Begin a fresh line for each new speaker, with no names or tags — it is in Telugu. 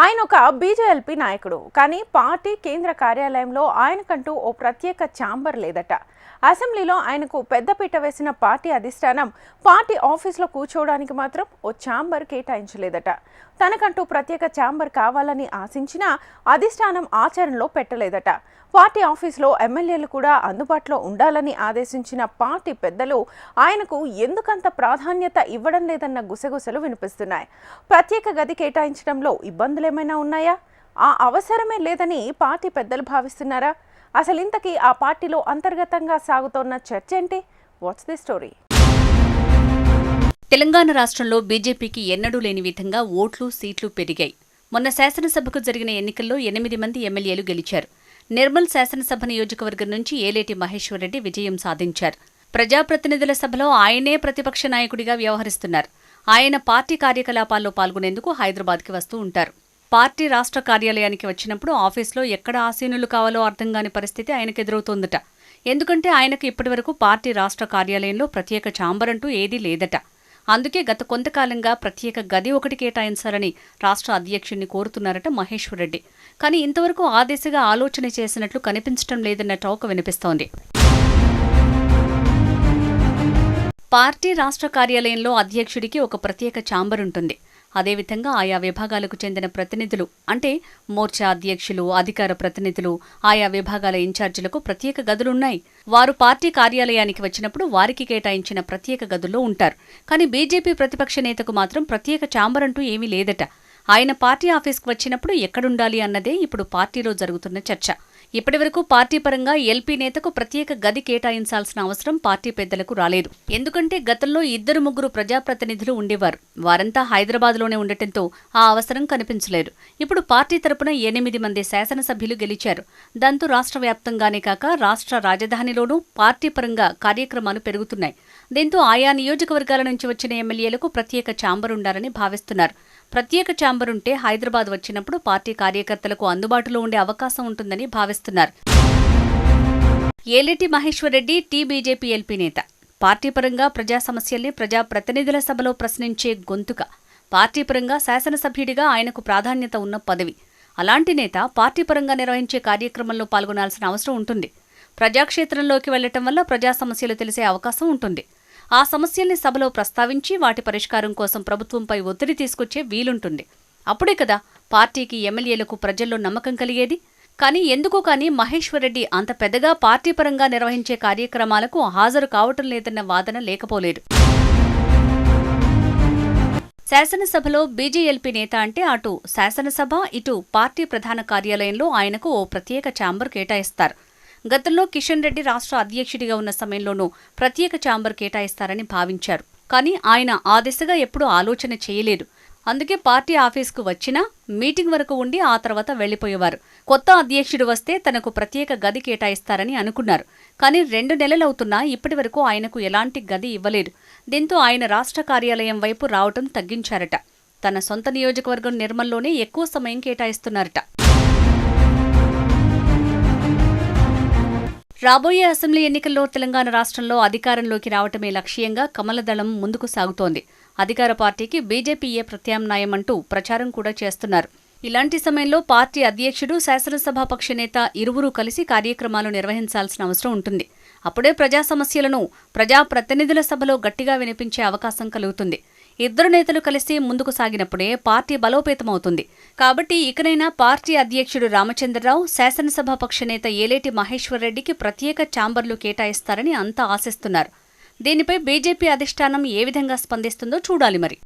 ఆయన ఒక బీజేఎల్పీ నాయకుడు. కానీ పార్టీ కేంద్ర కార్యాలయంలో ఆయనకంటూ ఓ ప్రత్యేక ఛాంబర్ లేదట. అసెంబ్లీలో ఆయనకు పెద్దపీట వేసిన పార్టీ అధిష్టానం పార్టీ ఆఫీస్లో కూర్చోవడానికి మాత్రం ఓ ఛాంబర్ కేటాయించలేదట. తనకంటూ ప్రత్యేక ఛాంబర్ కావాలని ఆశించినా అధిష్టానం ఆచరణలో పెట్టలేదట. పార్టీ ఆఫీస్లో ఎమ్మెల్యేలు కూడా అందుబాటులో ఉండాలని ఆదేశించిన పార్టీ పెద్దలు ఆయనకు ఎందుకంత ప్రాధాన్యత ఇవ్వడం లేదన్న గుసగుసలు వినిపిస్తున్నాయి. ప్రత్యేక గది కేటాయించడంలో ఇబ్బందులు ఏమైనా ఉన్నాయా? ఆ అవసరమే లేదని పార్టీ పెద్దలు భావిస్తున్నారా? అసలు ఇంతకీ ఆ పార్టీలో అంతర్గతంగా సాగుతోన్న చర్చ ఏంటి? వాట్స్ ది స్టోరీ
తెలంగాణ రాష్ట్రంలో బీజేపీకి ఎన్నడూ లేని విధంగా ఓట్లు సీట్లు పెరిగాయి. మొన్న శాసనసభకు జరిగిన ఎన్నికల్లో ఎనిమిది మంది ఎమ్మెల్యేలు గెలిచారు. నిర్మల్ శాసనసభ నియోజకవర్గం నుంచి ఏలేటి మహేశ్వరరెడ్డి విజయం సాధించారు. ప్రజాప్రతినిధుల సభలో ఆయనే ప్రతిపక్ష నాయకుడిగా వ్యవహరిస్తున్నారు. ఆయన పార్టీ కార్యకలాపాల్లో పాల్గొనేందుకు హైదరాబాద్కి వస్తూ ఉంటారు. పార్టీ రాష్ట్ర కార్యాలయానికి వచ్చినప్పుడు ఆఫీస్లో ఎక్కడ ఆసీనులు కావాలో అర్థం కాని పరిస్థితి ఆయనకు ఎదురవుతోందట. ఎందుకంటే ఆయనకు ఇప్పటివరకు పార్టీ రాష్ట్ర కార్యాలయంలో ప్రత్యేక ఛాంబర్ అంటూ ఏదీ లేదట. అందుకే గత కొంతకాలంగా ప్రత్యేక గది ఒకటి కేటాయించాలని రాష్ట్ర అధ్యక్షుడిని కోరుతున్నారట మహేశ్వరరెడ్డి. కానీ ఇంతవరకు ఆ దిశగా ఆలోచన చేసినట్లు కనిపించడం లేదన్న టాక్ వినిపిస్తోంది. పార్టీ రాష్ట్ర కార్యాలయంలో అధ్యక్షుడికి ఒక ప్రత్యేక ఛాంబర్ ఉంటుంది. అదేవిధంగా ఆయా విభాగాలకు చెందిన ప్రతినిధులు అంటే మోర్చా అధ్యక్షులు అధికార ప్రతినిధులు ఆయా విభాగాల ఇన్ఛార్జీలకు ప్రత్యేక గదులున్నాయి. వారు పార్టీ కార్యాలయానికి వచ్చినప్పుడు వారికి కేటాయించిన ప్రత్యేక గదుల్లో ఉంటారు. కానీ బీజేపీ ప్రతిపక్ష నేతకు మాత్రం ప్రత్యేక ఛాంబర్ అంటూ ఏమీ లేదట. ఆయన పార్టీ ఆఫీస్కు వచ్చినప్పుడు ఎక్కడుండాలి అన్నదే ఇప్పుడు పార్టీలో జరుగుతున్న చర్చ. ఇప్పటివరకు పార్టీ పరంగా ఎల్పీ నేతకు ప్రత్యేక గది కేటాయించాల్సిన అవసరం పార్టీ పెద్దలకు రాలేదు. ఎందుకంటే గతంలో ఇద్దరు ముగ్గురు ప్రజాప్రతినిధులు ఉండేవారు. వారంతా హైదరాబాద్లోనే ఉండటంతో ఆ అవసరం కనిపించలేదు. ఇప్పుడు పార్టీ తరపున ఎనిమిది మంది శాసనసభ్యులు గెలిచారు. దాంతో రాష్ట్ర వ్యాప్తంగానే కాక రాష్ట్ర రాజధానిలోనూ పార్టీ పరంగా కార్యక్రమాలు పెరుగుతున్నాయి. దీంతో ఆయా నియోజకవర్గాల నుంచి వచ్చిన ఎమ్మెల్యేలకు ప్రత్యేక ఛాంబర్ ఉండాలని భావిస్తున్నారు. ప్రత్యేక ఛాంబర్ ఉంటే హైదరాబాద్ వచ్చినప్పుడు పార్టీ కార్యకర్తలకు అందుబాటులో ఉండే అవకాశం ఉంటుందని భావిస్తున్నారు. Aleti Maheshwara Reddy T BJP LP నేత. పార్టీ పరంగా ప్రజా సమస్యల్ని ప్రజా ప్రతినిధుల సభలో ప్రశ్నించే గొంతుక. పార్టీ పరంగా శాసనసభ్యుడిగా ఆయనకు ప్రాధాన్యత ఉన్న పదవి. అలాంటి నేత పార్టీ పరంగా నిర్వహించే కార్యక్రమంలో పాల్గొనాల్సిన అవసరం ఉంటుంది. ప్రజాక్షేత్రంలోకి వెళ్ళటం వల్ల ప్రజా సమస్యలు తెలిసే అవకాశం ఉంటుంది. ఆ సమస్యల్ని సభలో ప్రస్తావించి వాటి పరిష్కారం కోసం ప్రభుత్వంపై ఒత్తిడి తీసుకొచ్చే వీలుంటుంది. అప్పుడే కదా పార్టీకి ఎమ్మెల్యేలకు ప్రజల్లో నమ్మకం కలిగేది. కానీ ఎందుకో కానీ మహేశ్వరరెడ్డి అంత పెద్దగా పార్టీ పరంగా నిర్వహించే కార్యక్రమాలకు హాజరు కావటం లేదన్న వాదన లేకపోలేదు. శాసనసభలో బీజేఎల్పీ నేత అంటే అటు శాసనసభ ఇటు పార్టీ ప్రధాన కార్యాలయంలో ఆయనకు ఓ ప్రత్యేక ఛాంబర్ కేటాయిస్తారు. గతంలో కిషన్ రెడ్డి రాష్ట్ర అధ్యక్షుడిగా ఉన్న సమయంలోనూ ప్రత్యేక ఛాంబర్ కేటాయిస్తారని భావించారు. కానీ ఆయన ఆ దిశగా ఎప్పుడూ ఆలోచన చేయలేదు. అందుకే పార్టీ ఆఫీస్కు వచ్చినా మీటింగ్ వరకు ఉండి ఆ తర్వాత వెళ్ళిపోయేవారు కొత్త అధ్యక్షుడు వస్తే తనకు ప్రత్యేక గది కేటాయిస్తారని అనుకున్నారు. కానీ రెండు నెలలవుతున్నా ఇప్పటి వరకు ఆయనకు ఎలాంటి గది ఇవ్వలేదు. దీంతో ఆయన రాష్ట్ర కార్యాలయం వైపు రావటం తగ్గించారట. తన సొంత నియోజకవర్గం నిర్మల్లోనే ఎక్కువ సమయం కేటాయిస్తున్నారట. రాబోయే అసెంబ్లీ ఎన్నికల్లో తెలంగాణ రాష్ట్రంలో అధికారంలోకి రావటమే లక్ష్యంగా కమలదళం ముందుకు సాగుతోంది. అధికార పార్టీకి బీజేపీయే ప్రత్యామ్నాయం అంటూ ప్రచారం కూడా చేస్తున్నారు. ఇలాంటి సమయంలో పార్టీ అధ్యక్షుడు శాసనసభాపక్ష నేత ఇరువురూ కలిసి కార్యక్రమాలు నిర్వహించాల్సిన అవసరం ఉంటుంది. అప్పుడే ప్రజా సమస్యలను ప్రజా ప్రతినిధుల సభలో గట్టిగా వినిపించే అవకాశం కలుగుతుంది. ఇద్దరు నేతలు కలిసి ముందుకు సాగినప్పుడే పార్టీ బలోపేతమవుతుంది. కాబట్టి ఇకనైనా పార్టీ అధ్యక్షుడు రామచంద్రరావు శాసనసభాపక్ష నేత ఏలేటి మహేశ్వరరెడ్డికి ప్రత్యేక ఛాంబర్లు కేటాయిస్తారని అంతా ఆశిస్తున్నారు. దీనిపై బీజేపీ అధిష్టానం ఏ విధంగా స్పందిస్తుందో చూడాలి మరి.